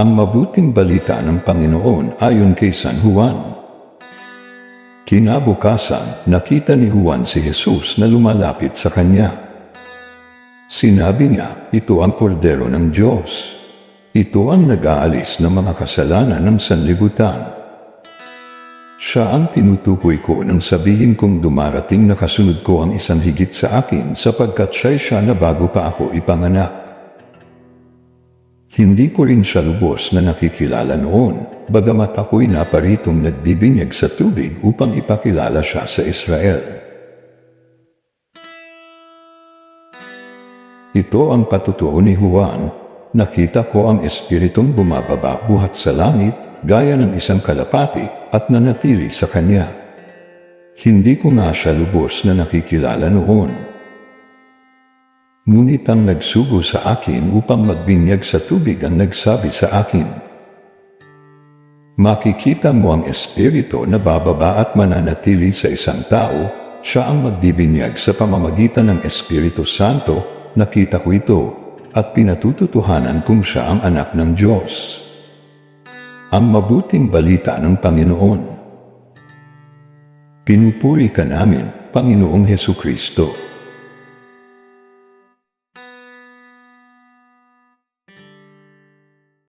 Ang mabuting balita ng Panginoon ayon kay San Juan. Kinabukasan, nakita ni Juan si Jesus na lumalapit sa kanya. Sinabi niya, ito ang kordero ng Diyos. Ito ang nag-aalis ng mga kasalanan ng sanlibutan. Siya ang tinutukoy ko nang sabihin kong dumarating na kasunod ko ang isang higit sa akin sapagkat siya'y siya na bago pa ako ipanganak. Hindi ko rin siya lubos na nakikilala noon, bagamat ako'y naparitong nagbibinyag sa tubig upang ipakilala siya sa Israel. Ito ang patutuo ni Juan, nakita ko ang espiritong bumababa buhat sa langit gaya ng isang kalapati at nanatili sa kanya. Hindi ko nga siya lubos na nakikilala noon. Ngunit ang nagsugo sa akin upang magbinyag sa tubig ang nagsabi sa akin, Makikita mo ang espiritu na bababa at mananatili sa isang tao, siya ang magbibinyag sa pamamagitan ng Espiritu Santo, nakita ko ito, at pinatututuhanan kong siya ang anak ng Diyos. Ang mabuting balita ng Panginoon. Pinupuri ka namin, Panginoong Heso Kristo.